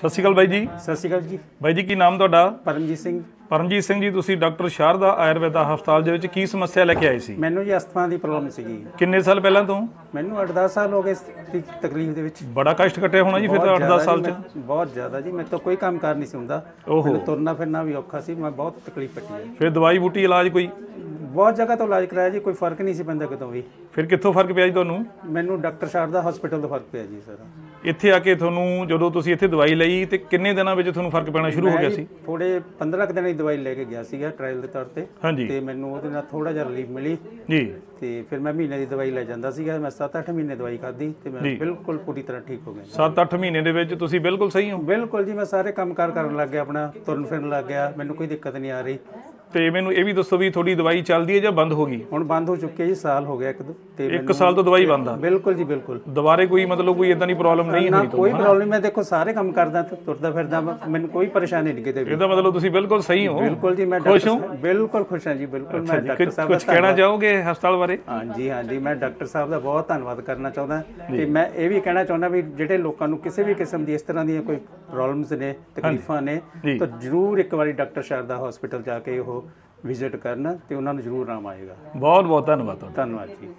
ਸਤਿ ਸ਼੍ਰੀ ਅਕਾਲ ਬਾਈ ਜੀ। ਸਤਿ ਸ਼੍ਰੀ ਅਕਾਲ ਜੀ। ਬਾਈ ਜੀ ਕੀ ਨਾਮ ਤੁਹਾਡਾ? ਪਰਮਜੀਤ ਸਿੰਘ। ਪਰਮਜੀਤ ਸਿੰਘ ਜੀ ਤੁਸੀਂ ਡਾਕਟਰ ਸ਼ਾਰਦਾ ਆਯੁਰਵੈਦਾ ਹਸਪਤਾਲ ਦੇ ਵਿੱਚ ਕੀ ਸਮੱਸਿਆ ਲੈ ਕੇ ਆਏ ਸੀ? ਮੈਨੂੰ ਜੀ ਅਸਥਮਾ ਦੀ ਪ੍ਰੋਬਲਮ ਸੀਗੀ। ਕਿੰਨੇ ਸਾਲ ਪਹਿਲਾਂ ਤੋਂ? ਮੈਨੂੰ 8-10 ਸਾਲ ਹੋ ਗਏ ਇਸ ਤਕਲੀਫ ਦੇ ਵਿੱਚ। ਬੜਾ ਕਸ਼ਟ ਕੱਟਿਆ ਹੋਣਾ ਜੀ ਫਿਰ ਤਾਂ ਬਹੁਤ 8-10 ਜ਼ਿਆਦਾ ਸਾਲ ਜੀ, ਚ। ਮੈਂ- ਬਹੁਤ ਜ਼ਿਆਦਾ ਜੀ ਮੈਂ ਤਾਂ ਕੋਈ ਕੰਮ ਕਰ ਨਹੀਂ ਸੀ ਹੁੰਦਾ। ਓਹੋ। ਮੈਨੂੰ ਤੁਰਨਾ ਫਿਰਨਾ ਵੀ ਔਖਾ ਸੀ ਮੈਂ ਬਹੁਤ ਤਕਲੀਫ ਕੱਟੀ ਹੈ। ਫਿਰ ਦਵਾਈ ਬੂਟੀ ਇਲਾਜ ਕੋਈ ਬਹੁਤ ਜਗ੍ਹਾ ਤੋਂ ਇਲਾਜ ਕਰਾਇਆ ਜੀ ਕੋਈ ਫ਼ਰਕ ਨਹੀਂ ਸੀ ਪੈਂਦਾ ਕਿਤੋਂ ਵੀ। ਫਿਰ ਕਿੱਥੋਂ ਫ਼ਰਕ ਪਿਆ ਜੀ ਤੁਹਾਨੂੰ? ਮੈਨੂੰ ਡਾਕਟਰ ਸ਼ਾਰਦਾ ਹਸਪੀਟਲ ਤੋਂ ਫ਼ਰਕ ਪਿਆ ਜੀ ਸਰ। ਇੱਥੇ ਆ ਕੇ ਤੁਹਾਨੂੰ ਜਦੋਂ ਤੁਸੀਂ ਇੱਥੇ ਦਵਾਈ ਲਈ ਤੇ ਕਿੰਨੇ ਦਿਨਾਂ ਵਿੱਚ ਤੁਹਾਨੂੰ ਫ਼ਰਕ ਪੈਣਾ ਸ਼ੁਰੂ ਹੋ ਗਿਆ ਸੀ? ਥੋੜੇ 15 ਕੁ ਦਿਨ ਦੀ ਦਵਾਈ ਲੈ ਕੇ ਗਿਆ ਸੀਗਾ ਟ੍ਰਾਇਲ ਦੇ ਤੌਰ ਤੇ। ਹਾਂਜੀ। ਤੇ ਮੈਨੂੰ ਉਹਦੇ ਨਾਲ ਥੋੜਾ ਜਿਹਾ ਰਿਲੀਫ ਮਿਲੀ। ਜੀ। ਤੇ ਫਿਰ ਮੈਂ ਮਹੀਨੇ ਦੀ ਦਵਾਈ ਲੈ ਜਾਂਦਾ ਸੀਗਾ ਮੈਂ 7-8 ਮਹੀਨੇ ਦਵਾਈ ਖਾਧੀ ਤੇ ਮੈਂ ਜੀ। ਬਿਲਕੁਲ ਪੂਰੀ ਤਰ੍ਹਾਂ ਠੀਕ ਹੋ ਗਿਆ 7-8 ਮਹੀਨੇ ਦੇ ਵਿੱਚ ਤੁਸੀਂ ਬਿਲਕੁਲ ਸਹੀ ਹੋ? ਬਿਲਕੁਲ ਜੀ ਮੈਂ ਸਾਰੇ ਕੰਮ ਕਾਰ ਕਰਨ ਲੱਗ ਗਿਆ ਆਪਣਾ ਤੁਰਨ ਫਿਰਨ ਲੱਗ ਗਿਆ ਮੈਨੂੰ ਕੋਈ ਦਿੱਕਤ ਨਹੀਂ ਆ ਰਹੀ। ਤੇ ਮੈਨੂੰ ਇਹ ਵੀ ਦੱਸੋ ਵੀ ਤੁਹਾਡੀ ਦਵਾਈ ਚੱਲਦੀ ਹੈ ਜਾਂ ਬੰਦ ਹੋ ਗਈ? ਹੁਣ ਬੰਦ ਹੋ ਚੁੱਕੀ ਹੈ ਜੀ ਸਾਲ ਹੋ ਗਿਆ ਇੱਕ ਦੋ ਤੇ ਇੱਕ ਸਾਲ ਤੋਂ ਦਵਾਈ ਬੰਦ ਆ? ਬਿਲਕੁਲ ਜੀ ਬਿਲਕੁਲ। ਦੁਬਾਰੇ ਕੋਈ ਮਤਲਬ ਕੋਈ ਇਦਾਂ ਦੀ ਪ੍ਰੋਬਲਮ ਨਹੀਂ ਨਾ ਹੋਈ ਕੋਈ ਪ੍ਰੋਬਲਮ ਮੈਂ ਦੇਖੋ ਸਾਰੇ ਕੰਮ ਕਰਦਾ ਤੇ ਤੁਰਦਾ ਫਿਰਦਾ ਮੈਨੂੰ ਕੋਈ ਪਰੇਸ਼ਾਨੀ ਨਹੀਂ ਕਿਤੇ ਵੀ। ਇਹਦਾ ਮਤਲਬ ਤੁਸੀਂ ਬਿਲਕੁਲ ਸਹੀ ਹੋ। ਬਿਲਕੁਲ ਜੀ ਮੈਂ ਖੁਸ਼ ਡਾਕਟਰ ਬਿਲਕੁਲ ਖੁਸ਼ ਹਾਂ ਜੀ ਬਿਲਕੁਲ ਮੈਂ ਡਾਕਟਰ ਕੁਝ ਸਾਹਿਬ ਦਾ ਕੁਝ ਕਹਿਣਾ ਚਾਹੋਗੇ ਹਸਪਤਾਲ ਬਾਰੇ? ਹਾਂਜੀ ਹਾਂਜੀ ਮੈਂ ਡਾਕਟਰ ਸਾਹਿਬ ਦਾ ਬਹੁਤ ਧੰਨਵਾਦ ਕਰਨਾ ਚਾਹੁੰਦਾ। ਤੇ ਮੈਂ ਇਹ ਵੀ ਕਹਿਣਾ ਚਾਹੁੰਦਾ ਵੀ ਜਿਹੜੇ ਲੋਕਾਂ ਨੂੰ ਕਿਸੇ ਵੀ ਕਿਸਮ ਦੀ ਇਸ ਤਰ੍ਹਾਂ ਦੀਆਂ ਕੋਈ ਪ੍ਰੋਬਲਮਸ ਨੇ ਤਕਲੀਫਾਂ ਨੇ ਜੀ। ਤਾਂ ਜ਼ਰੂਰ ਇੱਕ ਵਾਰੀ ਡਾਕਟਰ ਸ਼ਾਰਦਾ ਹਸਪੀਟਲ ਜਾ ਕੇ ਉਹ ਵਿਜ਼ਿਟ ਕਰਨ ਤੇ ਉਹਨਾਂ ਨੂੰ ਜ਼ਰੂਰ ਆਰਾਮ ਆਏਗਾ। ਬਹੁਤ ਬਹੁਤ ਧੰਨਵਾਦ ਤੁਹਾਡਾ। ਧੰਨਵਾਦ ਜੀ।